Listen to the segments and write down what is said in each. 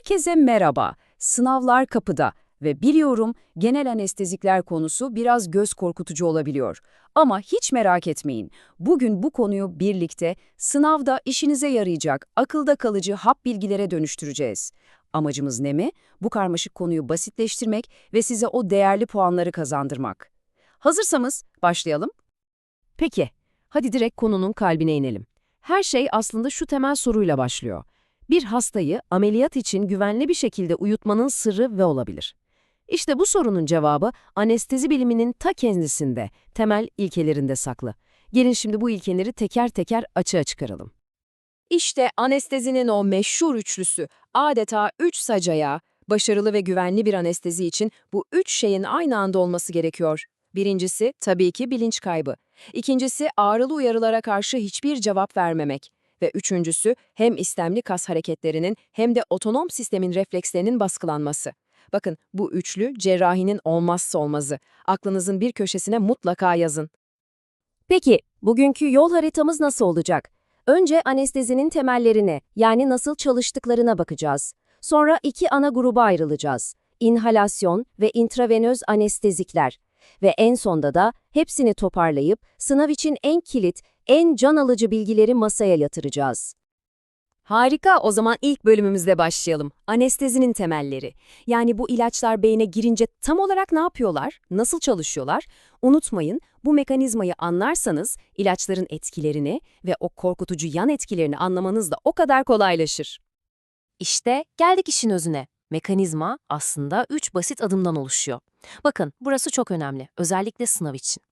Herkese merhaba. Sınavlar kapıda ve biliyorum genel anestezikler konusu biraz göz korkutucu olabiliyor. Ama hiç merak etmeyin. Bugün bu konuyu birlikte sınavda işinize yarayacak akılda kalıcı hap bilgilere dönüştüreceğiz. Amacımız ne mi? Bu karmaşık konuyu basitleştirmek ve size o değerli puanları kazandırmak. Hazırsanız başlayalım. Peki, hadi direkt konunun kalbine inelim. Her şey aslında şu temel soruyla başlıyor. Bir hastayı ameliyat için güvenli bir şekilde uyutmanın sırrı ve olabilir. İşte bu sorunun cevabı anestezi biliminin ta kendisinde, temel ilkelerinde saklı. Gelin şimdi bu ilkeleri teker teker açığa çıkaralım. İşte anestezinin o meşhur üçlüsü, adeta üç sacaya, başarılı ve güvenli bir anestezi için bu üç şeyin aynı anda olması gerekiyor. Birincisi tabii ki bilinç kaybı. İkincisi ağrılı uyarılara karşı hiçbir cevap vermemek. Ve üçüncüsü hem istemli kas hareketlerinin hem de otonom sistemin reflekslerinin baskılanması. Bakın bu üçlü cerrahinin olmazsa olmazı. Aklınızın bir köşesine mutlaka yazın. Peki, bugünkü yol haritamız nasıl olacak? Önce anestezinin temellerine, yani nasıl çalıştıklarına bakacağız. Sonra iki ana gruba ayrılacağız. İnhalasyon ve intravenöz anestezikler. Ve en sonda da hepsini toparlayıp sınav için en kilit, en can alıcı bilgileri masaya yatıracağız. Harika, o zaman ilk bölümümüzle başlayalım. Anestezinin temelleri. Yani bu ilaçlar beyne girince tam olarak ne yapıyorlar, nasıl çalışıyorlar? Unutmayın, bu mekanizmayı anlarsanız ilaçların etkilerini ve o korkutucu yan etkilerini anlamanız da o kadar kolaylaşır. İşte geldik işin özüne. Mekanizma aslında üç basit adımdan oluşuyor. Bakın burası çok önemli, özellikle sınav için.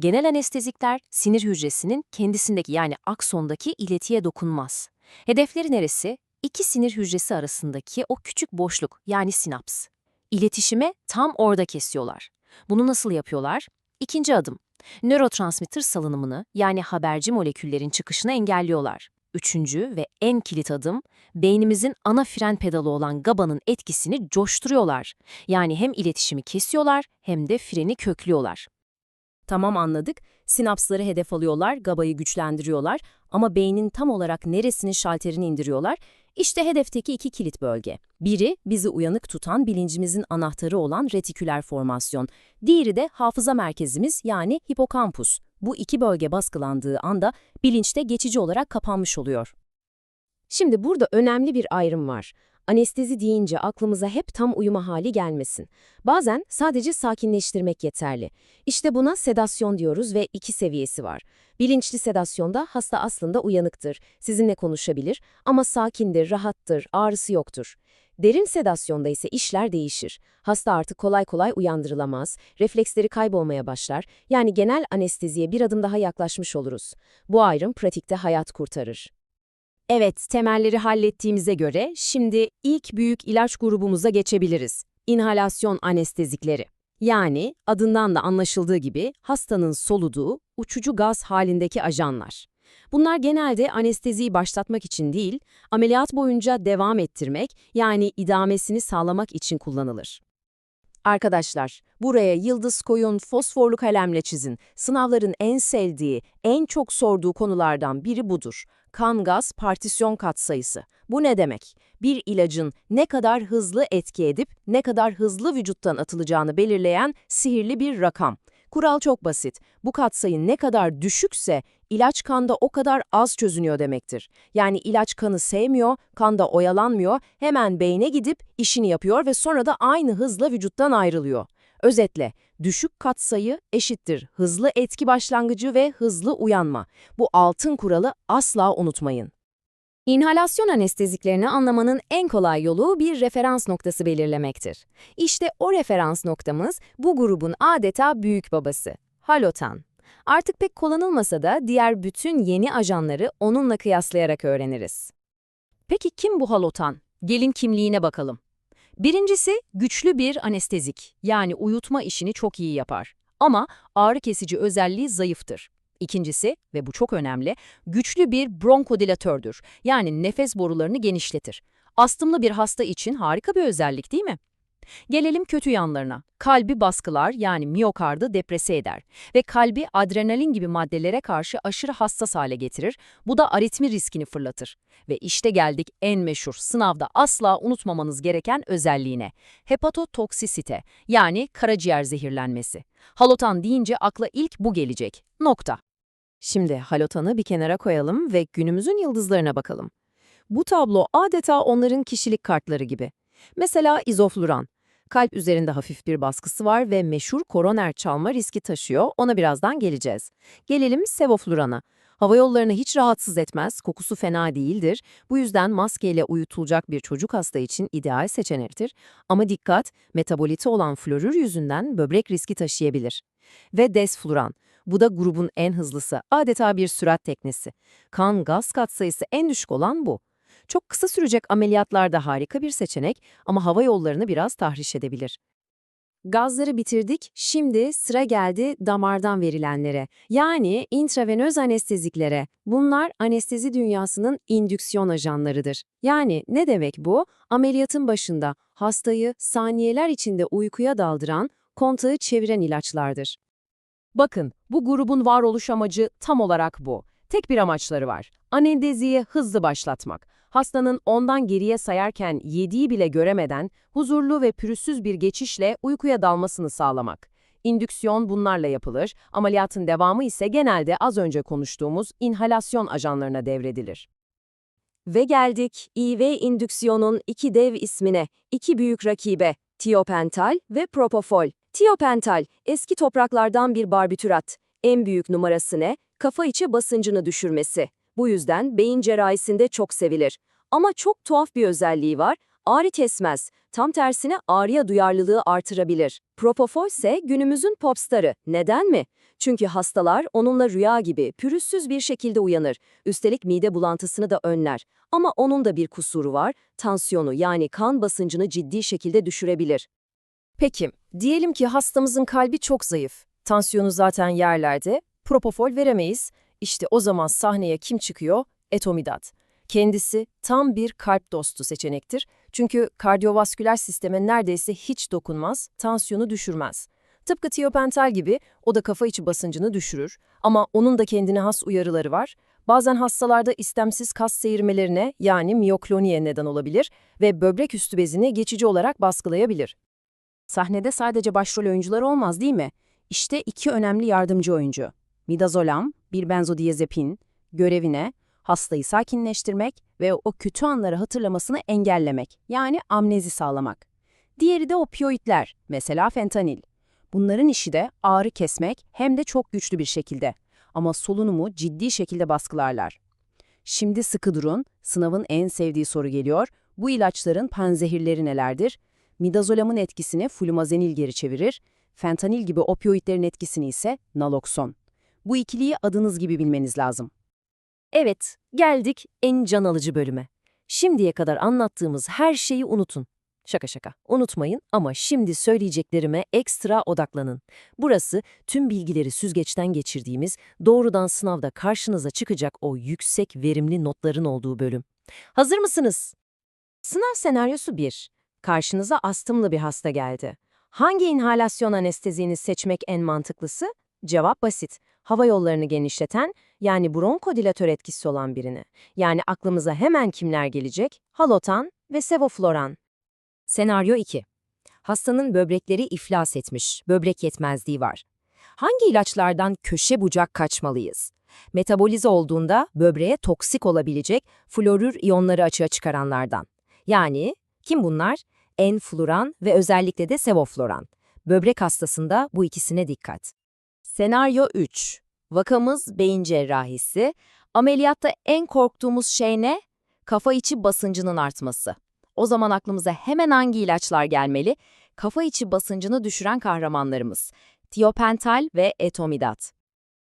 Genel anestezikler sinir hücresinin kendisindeki yani aksondaki iletiye dokunmaz. Hedefleri neresi? İki sinir hücresi arasındaki o küçük boşluk yani sinaps. İletişime tam orada kesiyorlar. Bunu nasıl yapıyorlar? İkinci adım. Nörotransmitter salınımını yani haberci moleküllerin çıkışını engelliyorlar. Üçüncü ve en kilit adım, beynimizin ana fren pedalı olan GABA'nın etkisini coşturuyorlar. Yani hem iletişimi kesiyorlar hem de freni köklüyorlar. Tamam anladık. Sinapsları hedef alıyorlar, GABA'yı güçlendiriyorlar ama beynin tam olarak neresinin şalterini indiriyorlar? İşte hedefteki iki kilit bölge. Biri bizi uyanık tutan bilincimizin anahtarı olan retiküler formasyon. Diğeri de hafıza merkezimiz yani hipokampus. Bu iki bölge baskılandığı anda bilinçte geçici olarak kapanmış oluyor. Şimdi burada önemli bir ayrım var. Anestezi deyince aklımıza hep tam uyuma hali gelmesin. Bazen sadece sakinleştirmek yeterli. İşte buna sedasyon diyoruz ve iki seviyesi var. Bilinçli sedasyonda hasta aslında uyanıktır, sizinle konuşabilir ama sakindir, rahattır, ağrısı yoktur. Derin sedasyonda ise işler değişir. Hasta artık kolay kolay uyandırılamaz, refleksleri kaybolmaya başlar, yani genel anesteziye bir adım daha yaklaşmış oluruz. Bu ayrım pratikte hayat kurtarır. Evet, temelleri hallettiğimize göre şimdi ilk büyük ilaç grubumuza geçebiliriz. İnhalasyon anestezikleri. Yani adından da anlaşıldığı gibi hastanın soluduğu uçucu gaz halindeki ajanlar. Bunlar genelde anesteziyi başlatmak için değil, ameliyat boyunca devam ettirmek yani idamesini sağlamak için kullanılır. Arkadaşlar, buraya yıldız koyun, fosforlu kalemle çizin. Sınavların en sevdiği, en çok sorduğu konulardan biri budur. Kan gaz partisyon katsayısı. Bu ne demek? Bir ilacın ne kadar hızlı etki edip ne kadar hızlı vücuttan atılacağını belirleyen sihirli bir rakam. Kural çok basit. Bu katsayı ne kadar düşükse ilaç kanda o kadar az çözünüyor demektir. Yani ilaç kanı sevmiyor, kanda oyalanmıyor, hemen beyne gidip işini yapıyor ve sonra da aynı hızla vücuttan ayrılıyor. Özetle, düşük katsayı eşittir hızlı etki başlangıcı ve hızlı uyanma. Bu altın kuralı asla unutmayın. İnhalasyon anesteziklerini anlamanın en kolay yolu bir referans noktası belirlemektir. İşte o referans noktamız bu grubun adeta büyük babası, halotan. Artık pek kullanılmasa da diğer bütün yeni ajanları onunla kıyaslayarak öğreniriz. Peki kim bu halotan? Gelin kimliğine bakalım. Birincisi güçlü bir anestezik, yani uyutma işini çok iyi yapar. Ama ağrı kesici özelliği zayıftır. İkincisi, ve bu çok önemli, güçlü bir bronkodilatördür, yani nefes borularını genişletir. Astımlı bir hasta için harika bir özellik değil mi? Gelelim kötü yanlarına. Kalbi baskılar yani miyokardı deprese eder ve kalbi adrenalin gibi maddelere karşı aşırı hassas hale getirir. Bu da aritmi riskini fırlatır. Ve işte geldik en meşhur, sınavda asla unutmamanız gereken özelliğine. Hepatotoksisite yani karaciğer zehirlenmesi. Halotan deyince akla ilk bu gelecek. Nokta. Şimdi halotanı bir kenara koyalım ve günümüzün yıldızlarına bakalım. Bu tablo adeta onların kişilik kartları gibi. Mesela izofluran. Kalp üzerinde hafif bir baskısı var ve meşhur koroner çalma riski taşıyor. Ona birazdan geleceğiz. Gelelim sevoflurana. Hava yollarını hiç rahatsız etmez, kokusu fena değildir. Bu yüzden maskeyle uyutulacak bir çocuk hasta için ideal seçenektir. Ama dikkat, metaboliti olan florür yüzünden böbrek riski taşıyabilir. Ve desfluran. Bu da grubun en hızlısı, adeta bir sürat teknesi. Kan gaz katsayısı en düşük olan bu. Çok kısa sürecek ameliyatlarda harika bir seçenek ama hava yollarını biraz tahriş edebilir. Gazları bitirdik, şimdi sıra geldi damardan verilenlere. Yani intravenöz anesteziklere. Bunlar anestezi dünyasının indüksiyon ajanlarıdır. Yani ne demek bu? Ameliyatın başında hastayı saniyeler içinde uykuya daldıran, kontağı çeviren ilaçlardır. Bakın, bu grubun varoluş amacı tam olarak bu. Tek bir amaçları var. Anesteziyi hızlı başlatmak. Hastanın ondan geriye sayarken yediği bile göremeden huzurlu ve pürüzsüz bir geçişle uykuya dalmasını sağlamak. İndüksiyon bunlarla yapılır, ameliyatın devamı ise genelde az önce konuştuğumuz inhalasyon ajanlarına devredilir. Ve geldik IV indüksiyonun iki dev ismine, iki büyük rakibe, tiopental ve propofol. Tiopental, eski topraklardan bir barbitürat. En büyük numarası ne? Kafa içi basıncını düşürmesi. Bu yüzden beyin cerrahisinde çok sevilir. Ama çok tuhaf bir özelliği var, ağrı kesmez. Tam tersine ağrıya duyarlılığı artırabilir. Propofol ise günümüzün popstarı. Neden mi? Çünkü hastalar onunla rüya gibi pürüzsüz bir şekilde uyanır. Üstelik mide bulantısını da önler. Ama onun da bir kusuru var, tansiyonu yani kan basıncını ciddi şekilde düşürebilir. Peki, diyelim ki hastamızın kalbi çok zayıf. Tansiyonu zaten yerlerde, propofol veremeyiz. İşte o zaman sahneye kim çıkıyor? Etomidat. Kendisi tam bir kalp dostu seçenektir. Çünkü kardiyovasküler sisteme neredeyse hiç dokunmaz, tansiyonu düşürmez. Tıpkı tiopental gibi o da kafa içi basıncını düşürür ama onun da kendine has uyarıları var. Bazen hastalarda istemsiz kas seyirmelerine yani miyokloniye neden olabilir ve böbrek üstü bezini geçici olarak baskılayabilir. Sahnede sadece başrol oyuncular olmaz değil mi? İşte iki önemli yardımcı oyuncu. Midazolam, bir benzodiazepin, görevine hastayı sakinleştirmek ve o kötü anları hatırlamasını engellemek, yani amnezi sağlamak. Diğeri de opioidler, mesela fentanil. Bunların işi de ağrı kesmek hem de çok güçlü bir şekilde. Ama solunumu ciddi şekilde baskılarlar. Şimdi sıkı durun, sınavın en sevdiği soru geliyor. Bu ilaçların panzehirleri nelerdir? Midazolamın etkisini flumazenil geri çevirir, fentanil gibi opioidlerin etkisini ise nalokson. Bu ikiliyi adınız gibi bilmeniz lazım. Evet, geldik en can alıcı bölüme. Şimdiye kadar anlattığımız her şeyi unutun. Şaka şaka, unutmayın ama şimdi söyleyeceklerime ekstra odaklanın. Burası tüm bilgileri süzgeçten geçirdiğimiz, doğrudan sınavda karşınıza çıkacak o yüksek verimli notların olduğu bölüm. Hazır mısınız? Sınav senaryosu 1. Karşınıza astımlı bir hasta geldi. Hangi inhalasyon anesteziğini seçmek en mantıklısı? Cevap basit. Hava yollarını genişleten, yani bronkodilatör etkisi olan birini. Yani aklımıza hemen kimler gelecek? Halotan ve sevofloran. Senaryo 2. Hastanın böbrekleri iflas etmiş, böbrek yetmezliği var. Hangi ilaçlardan köşe bucak kaçmalıyız? Metabolize olduğunda böbreğe toksik olabilecek florür iyonları açığa çıkaranlardan. Yani kim bunlar? Enfluran ve özellikle de sevofloran. Böbrek hastasında bu ikisine dikkat. Senaryo 3. Vakamız beyin cerrahisi. Ameliyatta en korktuğumuz şey ne? Kafa içi basıncının artması. O zaman aklımıza hemen hangi ilaçlar gelmeli? Kafa içi basıncını düşüren kahramanlarımız. Tiopental ve etomidat.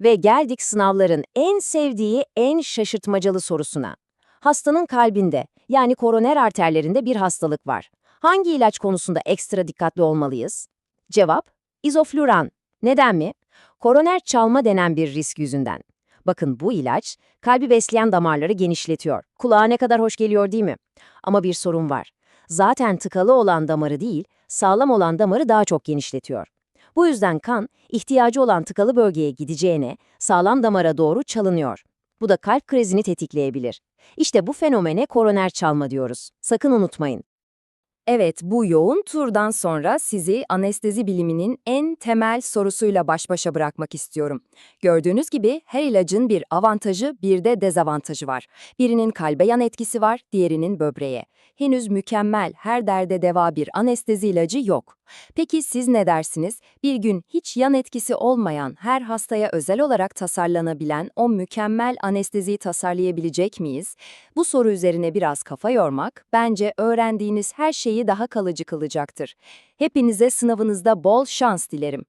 Ve geldik sınavların en sevdiği, en şaşırtmacalı sorusuna. Hastanın kalbinde, yani koroner arterlerinde bir hastalık var. Hangi ilaç konusunda ekstra dikkatli olmalıyız? Cevap, izofluran. Neden mi? Koroner çalma denen bir risk yüzünden. Bakın bu ilaç, kalbi besleyen damarları genişletiyor. Kulağa ne kadar hoş geliyor değil mi? Ama bir sorun var. zaten tıkalı olan damarı değil, sağlam olan damarı daha çok genişletiyor. Bu yüzden kan, ihtiyacı olan tıkalı bölgeye gideceğine, sağlam damara doğru çalınıyor. Bu da kalp krizini tetikleyebilir. İşte bu fenomene koroner çalma diyoruz. Sakın unutmayın. Evet, bu yoğun turdan sonra sizi anestezi biliminin en temel sorusuyla baş başa bırakmak istiyorum. Gördüğünüz gibi her ilacın bir avantajı, bir de dezavantajı var. Birinin kalbe yan etkisi var, diğerinin böbreğe. Henüz mükemmel, her derde deva bir anestezi ilacı yok. Peki siz ne dersiniz? Bir gün hiç yan etkisi olmayan, her hastaya özel olarak tasarlanabilen o mükemmel anesteziyi tasarlayabilecek miyiz? Bu soru üzerine biraz kafa yormak, bence öğrendiğiniz her şeyi daha kalıcı kılacaktır. Hepinize sınavınızda bol şans dilerim.